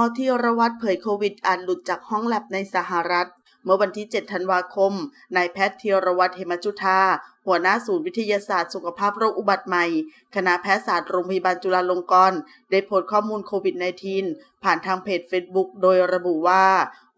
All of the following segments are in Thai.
มอธีรวัตรเผยโควิดอานหลุดจากห้องแลบในสหรัฐ เมื่อวันที่ 7 ธันวาคม นายแพทย์ธีรวัตรเหมจุธาหัวหน้าศูนย์วิทยาศาสตร์สุขภาพโรคอุบัติใหม่ คณะแพทยศาสตร์โรงพยาบาลจุฬาลงกรณ์ได้โพสต์ข้อมูลโควิด -19 ผ่านทางเพจ Facebook โดยระบุว่า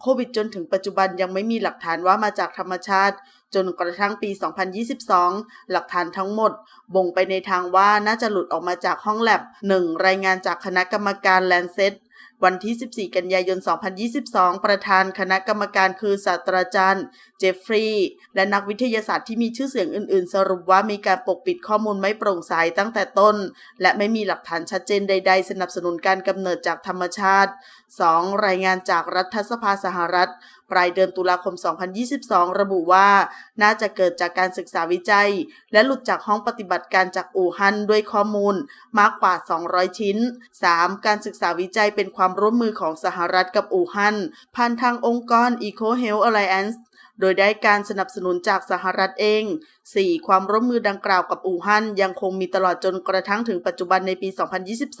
โควิดจนถึงปัจจุบันยังไม่มีหลักฐานว่ามาจากธรรมชาติ จนกระทั่งปี 2022 หลักฐานทั้งหมด บ่งไปในทางว่าน่าจะหลุดออกมาจากห้องแลบ 1. รายงานจากคณะกรรมการแลนเซต วันที่ 14 กันยายน 2022 ประธานคณะกรรมการคือศาสตราจารย์เจฟฟรีย์และนักวิทยาศาสตร์ที่มีชื่อเสียงอื่น ๆ สรุปว่ามีการปกปิดข้อมูลไม่โปร่งใสตั้งแต่ต้น และไม่มีหลักฐานชัดเจนใด ๆ สนับสนุนการกำเนิดจากธรรมชาติ 2. รายงานจากรัฐสภาสหรัฐปลายเดือนตุลาคม 2022 ระบุว่า น่าจะเกิดจากการศึกษาวิจัย และหลุดจากห้องปฏิบัติการจากอู่ฮั่นด้วยข้อมูล มากกว่า 200 ชิ้น 3. การศึกษาวิจัยเป็นความความร่วมมือของสหรัฐกับอู่ฮั่นผ่านทางองค์กร Eco Health Alliance โดยได้การสนับสนุนจากสหรัฐเอง 4. ความร่วมมือดังกล่าวกับอู่ฮั่นยังคงมีตลอดจนกระทั่งถึงปัจจุบันในปี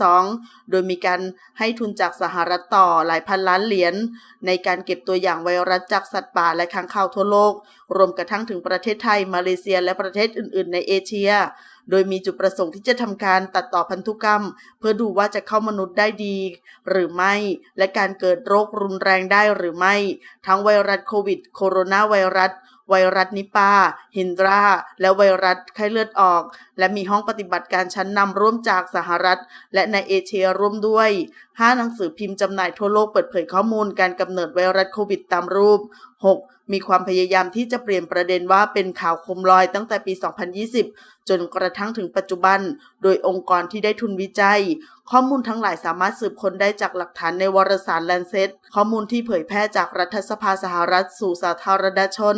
2022 โดยมีการให้ทุนจากสหรัฐต่อหลายพันล้านเหรียญในการเก็บตัวอย่างไวรัสจากสัตว์ป่าและค้างคาวทั่วโลก รวมกระทั่งถึงประเทศไทย มาเลเซีย และประเทศอื่น ๆ ในเอเชียโดยมีจุดประสงค์ที่จะทำการตัดต่อพันธุกรรม เพื่อดูว่าจะเข้ามนุษย์ได้ดี หรือไม่ และการเกิดโรครุนแรงได้หรือไม่ ทั้งไวรัสโควิด โคโรนาไวรัสไวรัสนิปาฮินดรา และไวรัสไข้เลือดออก และมีห้องปฏิบัติการชั้นนำร่วมจากสหรัฐ และในเอเชียร่วมด้วย 5หนังสือพิมพ์จำหน่ายทั่วโลกเปิดเผยข้อมูลการกำเนิดไวรัสโควิดตามรูป 6. มีความพยายามที่จะเปลี่ยนประเด็นว่าเป็นข่าวโคมลอยตั้งแต่ปี 2020 จนกระทั่งถึงปัจจุบัน โดยองค์กรที่ได้ทุนวิจัย ข้อมูลทั้งหลายสามารถสืบค้นได้จากหลักฐานในวารสารแลนเซตข้อมูลที่เผยแพร่จากรัฐสภาสหรัฐสู่สาธารณชน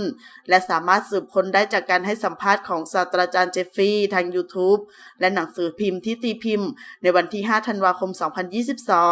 และสามารถสืบค้นได้จากการให้สัมภาษณ์ของศาสตราจารย์เจฟฟี่ทาง YouTube และหนังสือพิมพ์ที่ตีพิมพ์ ในวันที่ 5 ธันวาคม 2022